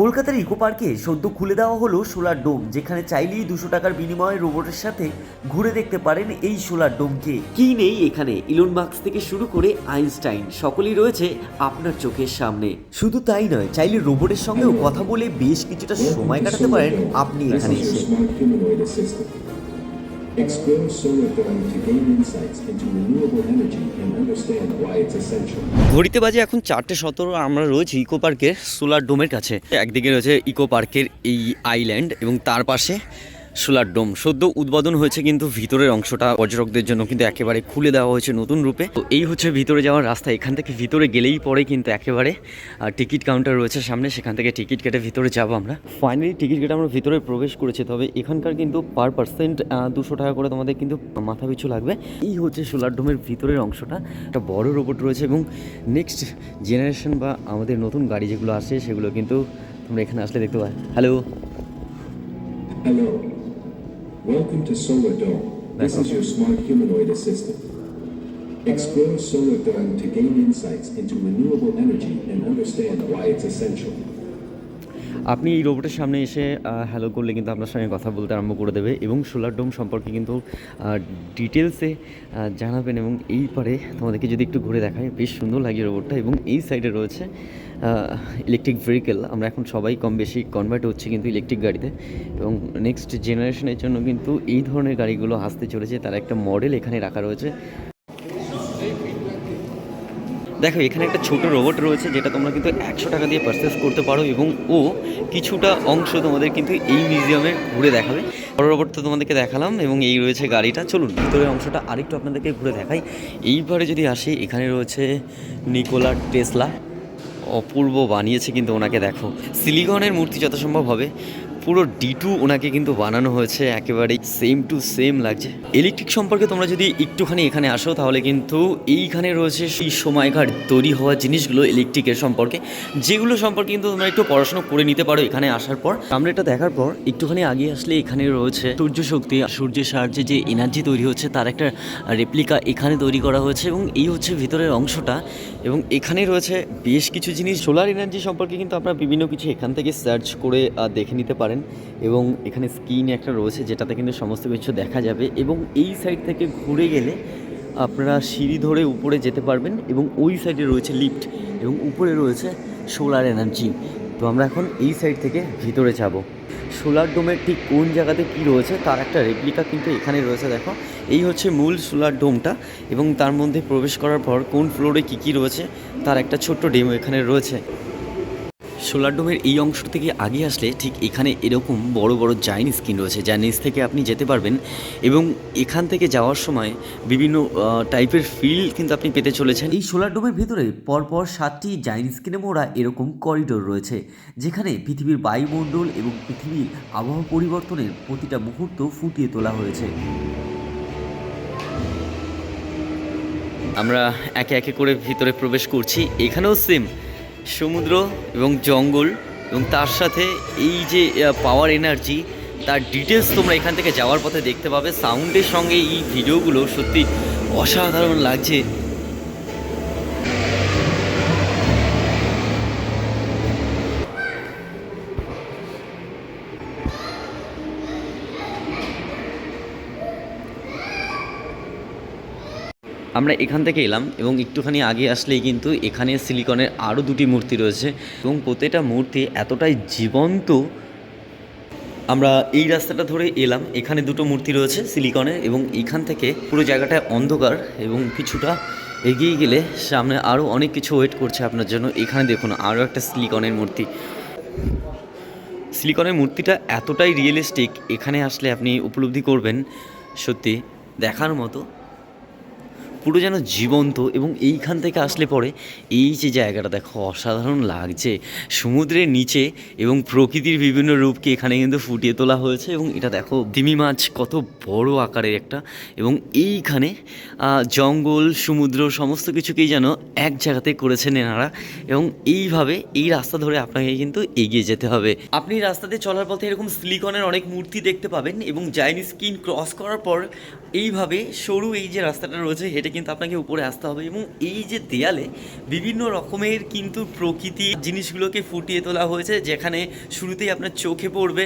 কলকাতার ইকো পার্কে সদ্য খুলে দেওয়া হলো সোলার ডোম যেখানে চাইলেই দুশো টাকার বিনিময়ে রোবটের সাথে ঘুরে দেখতে পারেন এই সোলার ডোমকে। কি নেই এখানে? ইলন মার্কস থেকে শুরু করে আইনস্টাইন সকলেই রয়েছে আপনার চোখের সামনে। শুধু তাই নয় চাইলে রোবটের সঙ্গেও কথা বলে বেশ কিছুটা সময় কাটাতে পারেন আপনি এখানে এসে। Explore solar thermal to gain insights into renewable energy and understand why it's essential. ঘড়িতে বাজে এখন চারটে সতেরো আমরা রয়েছি ইকো পার্কের সোলার ডোমের কাছে একদিকে রয়েছে ইকো পার্কের এই আইল্যান্ড এবং তার পাশে সোলার ডোম। সদ্য উদ্বোধন হয়েছে কিন্তু ভিতরের অংশটা পর্যটকদের জন্য কিন্তু একেবারে খুলে দেওয়া হয়েছে নতুন রূপে। তো এই হচ্ছে ভিতরে যাওয়ার রাস্তা। এখান থেকে ভিতরে গেলেই পরে কিন্তু একেবারে টিকিট কাউন্টার রয়েছে সামনে। সেখান থেকে টিকিট কেটে ভিতরে যাব আমরা। ফাইনালি টিকিট কেটে আমরা ভিতরে প্রবেশ করেছি। তবে এখানকার কিন্তু পার পার্সেন্ট দুশো টাকা করে তোমাদের কিন্তু মাথা পিছু লাগবে। এই হচ্ছে সোলার ডোমের ভিতরের অংশটা। একটা বড় রোবট রয়েছে এবং নেক্সট জেনারেশন বা আমাদের নতুন গাড়ি যেগুলো আসছে সেগুলো কিন্তু তোমরা এখানে আসলে দেখতে পাবে। Hello Hello. Welcome to Solar Dome. This is your smart humanoid assistant. Explore Solar Dome to gain insights into renewable energy and understand why it's essential. আপনি এই রোবটের সামনে এসে হ্যালো করলে কিন্তু আপনার সঙ্গে কথা বলতে আরম্ভ করে দেবে এবং সোলার ডোম সম্পর্কে কিন্তু ডিটেলসে জানাবেন এবং এই পারে তোমাদেরকে যদি একটু ঘুরে দেখায় বেশ সুন্দর লাগে রোবটটা এবং এই সাইডে রয়েছে ইলেকট্রিক ভেহিকেল আমরা এখন সবাই কম বেশি কনভার্ট হচ্ছে কিন্তু ইলেকট্রিক গাড়িতে। এবং নেক্সট জেনারেশনের জন্য কিন্তু এই ধরনের গাড়িগুলো আসতে চলেছে। তার একটা মডেল এখানে রাখা রয়েছে। দেখো, এখানে একটা ছোট রোবট রয়েছে, যেটা তোমরা কিন্তু একশো টাকা দিয়ে পারচেস করতে পারো এবং ও কিছুটা অংশ তোমাদের কিন্তু এই মিউজিয়ামে ঘুরে দেখাবে। বড় রোবট তো তোমাদেরকে দেখালাম এবং এই রয়েছে গাড়িটা। চলুন, ভিতরের অংশটা আরেকটু আপনাদেরকে ঘুরে দেখাই। এইবারে যদি আসি, এখানে রয়েছে নিকোলা টেসলা অপূর্ব বানিয়েছে কিন্তু ওনাকে দেখো। সিলিকনের মূর্তি যত সম্ভব হবে। পুরো ডি টু ওনাকে কিন্তু বানানো হয়েছে, একেবারেই সেম টু সেম লাগছে। ইলেকট্রিক সম্পর্কে তোমরা যদি একটুখানি এখানে আসো, তাহলে কিন্তু এইখানে রয়েছে সেই সময়কার তৈরি হওয়া জিনিসগুলো ইলেকট্রিকের সম্পর্কে। যেগুলো সম্পর্কে কিন্তু তোমরা একটু পড়াশোনা করে নিতে পারো এখানে আসার পর। আমরা এটা দেখার পর, একটুখানি আগে আসলে এখানে রয়েছে সূর্য শক্তি সূর্যের সাহায্যে যে এনার্জি তৈরি হচ্ছে, তার একটা রেপ্লিকা এখানে তৈরি করা হয়েছে এবং এই হচ্ছে ভিতরের অংশটা। এবং এখানে রয়েছে বেশ কিছু জিনিস। সোলার এনার্জি সম্পর্কে কিন্তু আপনারা বিভিন্ন কিছু এখান থেকে সার্চ করে দেখে নিতে পারেন। এবং এখানে স্ক্রিন একটা রয়েছে যেটাতে কিন্তু সমস্ত কিছু দেখা যাবে এবং এই সাইড থেকে ঘুরে গেলে আপনারা সিঁড়ি ধরে উপরে যেতে পারবেন এবং ওই সাইডে রয়েছে লিফট এবং উপরে রয়েছে সোলার এনার্জি। তো আমরা এখন এই সাইড থেকে ভিতরে যাব। সোলার ডোমের ঠিক কোন জায়গাতে কি রয়েছে তার একটা রেপ্লিকা কিন্তু এখানে রয়েছে, দেখো। এই হচ্ছে মূল সোলার ডোমটা এবং তার মধ্যে প্রবেশ করার পর কোন ফ্লোরে কী কী রয়েছে তার একটা ছোট্ট ডেমো এখানে রয়েছে। সোলার ডোমের এই অংশ থেকে আগে আসলে ঠিক এখানে এরকম বড় বড় জাইন স্ক্রিন রয়েছে যার নিচ থেকে আপনি যেতে পারবেন এবং এখান থেকে যাওয়ার সময় বিভিন্ন টাইপের ফিল কিন্তু আপনি পেতে চলেছেন। এই সোলার ডোমের ভিতরে পরপর সাতটি জাইন স্ক্রিনে মোড়া এরকম করিডোর রয়েছে যেখানে পৃথিবীর বায়ুমণ্ডল এবং পৃথিবীর আবহাওয়া পরিবর্তনের প্রতিটা মুহূর্ত ফুটিয়ে তোলা হয়েছে। আমরা একে একে করে ভিতরে প্রবেশ করছি এখানেও সেম সমুদ্র এবং জঙ্গল এবং তার সাথে এই যে পাওয়ার এনার্জি তার ডিটেলস তোমরা এখান থেকে যাওয়ার পথে দেখতে পাবে। সাউন্ডের সঙ্গে এই ভিডিওগুলো সত্যি অসাধারণ লাগছে। আমরা এখান থেকে এলাম এবং একটুখানি আগে আসলেই কিন্তু এখানে সিলিকনের আরও দুটি মূর্তি রয়েছে এবং প্রতিটা মূর্তি এতটাই জীবন্ত। আমরা এই রাস্তাটা ধরে এলাম, এখানে দুটো মূর্তি রয়েছে সিলিকনের এবং এখান থেকে পুরো জায়গাটায় অন্ধকার এবং কিছুটা এগিয়ে গেলে সামনে আরও অনেক কিছু ওয়েট করছে আপনার জন্য। এখানে দেখুন, আরও একটা সিলিকনের মূর্তি। সিলিকনের মূর্তিটা এতটাই রিয়েলিস্টিক এখানে আসলে আপনি উপলব্ধি করবেন সত্যি দেখার মতো। পুরো যেন জীবন্ত এবং এইখান থেকে আসলে পরে এই যে জায়গাটা দেখো অসাধারণ লাগছে। সমুদ্রের নিচে এবং প্রকৃতির বিভিন্ন রূপকে এখানে কিন্তু ফুটিয়ে তোলা হয়েছে এবং এটা দেখো তিমি মাছ কত বড় আকারের একটা এবং এইখানে জঙ্গল, সমুদ্র সমস্ত কিছুকেই যেন এক জায়গাতে করেছেন এনারা এবং এইভাবে এই রাস্তা ধরে আপনাকে কিন্তু এগিয়ে যেতে হবে। আপনি রাস্তাতে চলার পথে এরকম সিলিকনের অনেক মূর্তি দেখতে পাবেন এবং জাইনি স্কিন ক্রস করার পর এইভাবে সরু এই যে রাস্তাটা রয়েছে হেঁটে কিন্তু আপনাকে উপরে আসতে হবে এবং এই যে দেয়ালে বিভিন্ন রকমের কিন্তু প্রকৃতি জিনিসগুলোকে ফুটিয়ে তোলা হয়েছে, যেখানে শুরুতেই আপনার চোখে পড়বে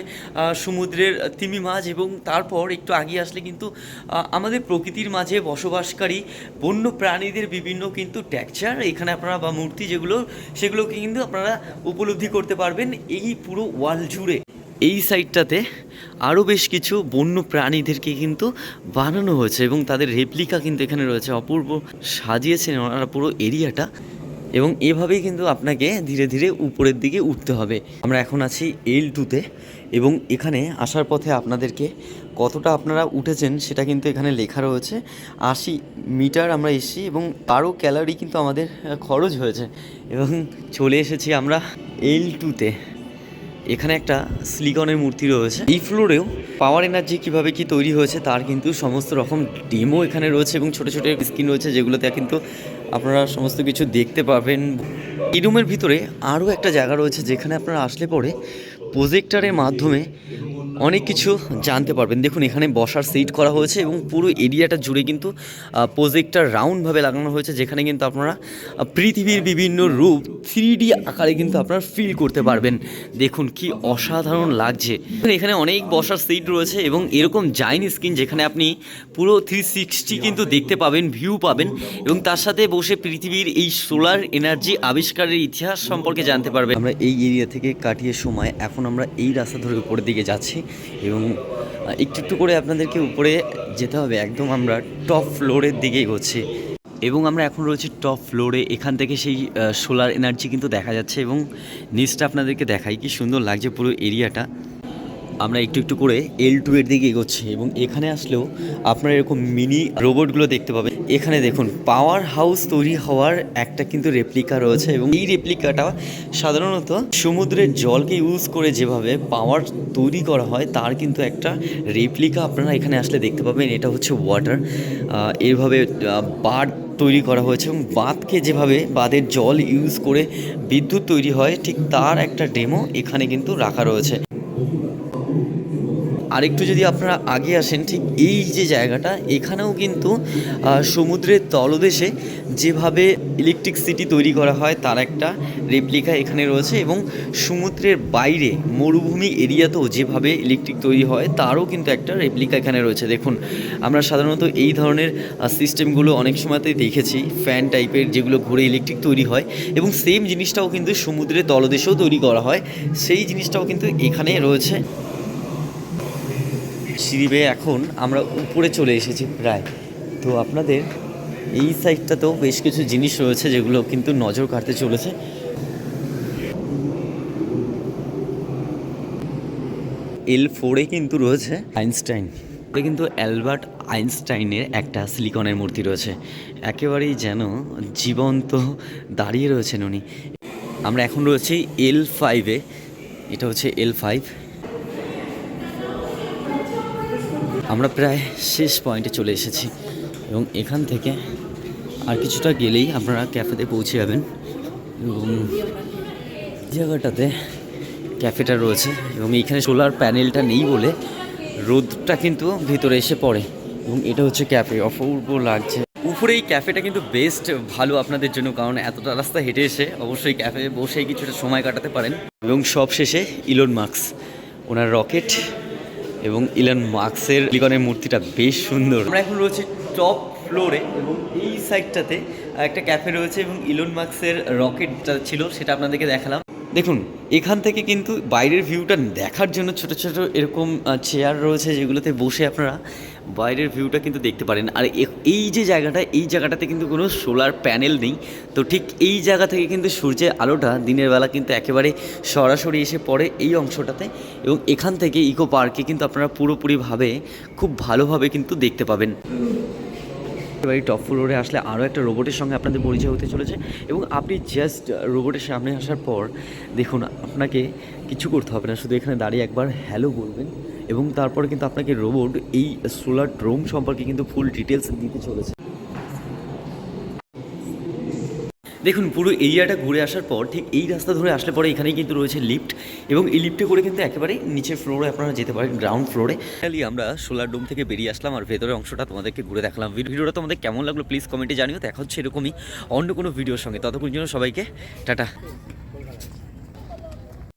সমুদ্রের তিমি মাছ এবং তারপর একটু আগিয়ে আসলে কিন্তু আমাদের প্রকৃতির মাঝে বসবাসকারী বন্য প্রাণীদের বিভিন্ন কিন্তু টেক্সচার এখানে আপনারা বা মূর্তি যেগুলো, সেগুলোকে কিন্তু আপনারা উপলব্ধি করতে পারবেন এই পুরো ওয়াল জুড়ে। এই সাইডটাতে আরও বেশ কিছু বন্য প্রাণীদেরকে কিন্তু বানানো হয়েছে এবং তাদের রেপ্লিকা কিন্তু এখানে রয়েছে। অপূর্ব সাজিয়েছেন ওনারা পুরো এরিয়াটা এবং এভাবেই কিন্তু আপনাকে ধীরে ধীরে উপরের দিকে উঠতে হবে। আমরা এখন আছি এল টুতে এবং এখানে আসার পথে আপনাদেরকে কতটা আপনারা উঠেছেন সেটা কিন্তু এখানে লেখা রয়েছে। আশি মিটার আমরা এসেছি এবং তারও ক্যালোরি কিন্তু আমাদের খরচ হয়েছে এবং চলে এসেছি আমরা এল টুতে এখানে একটা সিলিকনের মূর্তি রয়েছে। এই ফ্লোরেও পাওয়ার এনার্জি কীভাবে কি তৈরি হয়েছে তার কিন্তু সমস্ত রকম ডিমও এখানে রয়েছে এবং ছোট ছোট স্ক্রিন রয়েছে যেগুলোতে কিন্তু আপনারা সমস্ত কিছু দেখতে পাবেন। এই রুমের ভিতরে আরও একটা জায়গা রয়েছে যেখানে আপনারা আসলে পরে প্রোজেক্টারের মাধ্যমে অনেক কিছু জানতে পারবেন। দেখুন, এখানে বসার সিট করা হয়েছে এবং পুরো এরিয়াটা জুড়ে কিন্তু প্রজেক্টর রাউন্ডভাবে লাগানো হয়েছে, যেখানে কিন্তু আপনারা পৃথিবীর বিভিন্ন রূপ থ্রি আকারে কিন্তু আপনারা ফিল করতে পারবেন। দেখুন, কি অসাধারণ লাগছে। এখানে অনেক বসার সিট রয়েছে এবং এরকম জাইন স্ক্রিন যেখানে আপনি পুরো থ্রি সিক্সটি কিন্তু দেখতে পাবেন ভিউ পাবেন এবং তার সাথে বসে পৃথিবীর এই সোলার এনার্জি আবিষ্কারের ইতিহাস সম্পর্কে জানতে পারবেন। আমরা এই এরিয়া থেকে কাটিয়ে সময়, এখন আমরা এই রাস্তা ধরে উপরের দিকে যাচ্ছি। এবং একটু একটু করে আপনাদেরকে উপরে যেতে হবে। একদম আমরা টপ ফ্লোরের দিকে এগোচ্ছি। এবং আমরা এখন রয়েছি টপ ফ্লোরে এখান থেকে সেই সোলার এনার্জি কিন্তু দেখা যাচ্ছে এবং নিচটা আপনাদেরকে দেখাই। কি সুন্দর লাগছে পুরো এরিয়াটা আমরা একটু একটু করে এল টু এর দিকে এগোচ্ছি এবং এখানে আসলেও আপনারা এরকম মিনি রোবটগুলো দেখতে পাবেন। এখানে দেখুন পাওয়ার হাউস তৈরি হওয়ার একটা কিন্তু রেপ্লিকা রয়েছে এবং এই রেপ্লিকাটা সাধারণত সমুদ্রের জলকে ইউজ করে যেভাবে পাওয়ার তৈরি করা হয়, তার কিন্তু একটা রেপ্লিকা আপনারা এখানে আসলে দেখতে পাবেন। এটা হচ্ছে ওয়াটার এভাবে বার্ড তৈরি করা হয়েছে এবং বাঁধকে যেভাবে বাঁধের জল ইউজ করে বিদ্যুৎ তৈরি হয়, ঠিক তার একটা ডেমো এখানে কিন্তু রাখা রয়েছে। আরেকটু যদি আপনারা আগে আসেন, ঠিক এই যে জায়গাটা, এখানেও কিন্তু সমুদ্রের তলদেশে যেভাবে ইলেকট্রিক সিটি তৈরি করা হয়, তার একটা রেপ্লিকা এখানে রয়েছে এবং সমুদ্রের বাইরে, মরুভূমি এরিয়াতেও যেভাবে ইলেকট্রিক তৈরি হয়, তারও কিন্তু একটা রেপ্লিকা এখানে রয়েছে। দেখুন, আমরা সাধারণত এই ধরনের সিস্টেমগুলো অনেক সময়তেই দেখেছি ফ্যান টাইপের যেগুলো ঘুরে ইলেকট্রিক তৈরি হয় এবং সেম জিনিসটাও কিন্তু সমুদ্রের তলদেশেও তৈরি করা হয়। সেই জিনিসটাও কিন্তু এখানে রয়েছে। সিঁড়ি বেয়ে এখন আমরা উপরে চলে এসেছি প্রায়। তো আপনাদের এই সাইডটাতেও বেশ কিছু জিনিস রয়েছে যেগুলো কিন্তু নজর কাটতে চলেছে। এল ফোরে কিন্তু রয়েছে আইনস্টাইন। এটা কিন্তু অ্যালবার্ট আইনস্টাইনের একটা সিলিকনের মূর্তি রয়েছে। একেবারেই যেন জীবন্ত দাঁড়িয়ে রয়েছেন উনি। আমরা এখন রয়েছি এল ফাইভে এটা হচ্ছে এল ফাইভ আমরা প্রায় শেষ পয়েন্টে চলে এসেছি এবং এখান থেকে আর কিছুটা গেলেই আপনারা ক্যাফেতে পৌঁছে যাবেন। এবং জায়গাটাতে ক্যাফেটা রয়েছে এবং এইখানে সোলার প্যানেলটা নেই বলে রোদটা কিন্তু ভিতরে এসে পড়ে। এবং এটা হচ্ছে ক্যাফে অপূর্ব লাগছে। উপরে এই ক্যাফেটা কিন্তু বেস্ট ভালো আপনাদের জন্য, কারণ এতটা রাস্তা হেঁটে এসে অবশ্যই ক্যাফে বসে কিছুটা সময় কাটাতে পারেন। এবং সব শেষে ইলন মার্কস ওনার রকেট এবং ইলন মার্কসের লিগনের মূর্তিটা বেশ সুন্দর। আমরা এখন রয়েছে টপ ফ্লোরে এবং এই সাইডটাতে একটা ক্যাফে রয়েছে এবং ইলন মার্কসের রকেটটা ছিল, সেটা আপনাদেরকে দেখালাম। দেখুন, এখান থেকে কিন্তু বাইরের ভিউটা দেখার জন্য ছোট ছোট এরকম চেয়ার রয়েছে যেগুলোতে বসে আপনারা বাইরের ভিউটা কিন্তু দেখতে পারেন। আর এই যে জায়গাটা, এই জায়গাটাতে কিন্তু কোনো সোলার প্যানেল নেই। তো ঠিক এই জায়গা থেকে কিন্তু সূর্যের আলোটা দিনের বেলা কিন্তু একেবারে সরাসরি এসে পড়ে এই অংশটাতে এবং এখান থেকে ইকো পার্কে কিন্তু আপনারা পুরোপুরিভাবে খুব ভালোভাবে কিন্তু দেখতে পাবেন। এবার টপ ফ্লোরে আসলে আরও একটা রোবটের সঙ্গে আপনাদের পরিচয় হতে চলেছে এবং আপনি জাস্ট রোবটের সামনে আসার পর দেখুন, আপনাকে কিছু করতে হবে না, শুধু এখানে দাঁড়িয়ে একবার হ্যালো বলবেন এবং তারপরে কিন্তু আপনাকে রোবট এই সোলার ড্রোম সম্পর্কে কিন্তু ফুল ডিটেলস দিতে চলেছে। দেখুন, পুরো এরিয়াটা ঘুরে আসার পর ঠিক এই রাস্তা ধরে আসলে পরে এখানেই কিন্তু রয়েছে লিফট এবং এই লিফটে করে কিন্তু একেবারে নিচের ফ্লোরে আপনারা যেতে পারেন গ্রাউন্ড ফ্লোরে খালি আমরা সোলার ডোম থেকে বেরিয়ে আসলাম আর ভেতরের অংশটা তোমাদেরকে ঘুরে দেখালাম। ভিডিওটা তোমাদের কেমন লাগল প্লিজ কমেন্টে জানিও। দেখা হচ্ছে এরকমই অন্য কোনো ভিডিওর সঙ্গে। ততক্ষণ জন্য সবাইকে টাটা।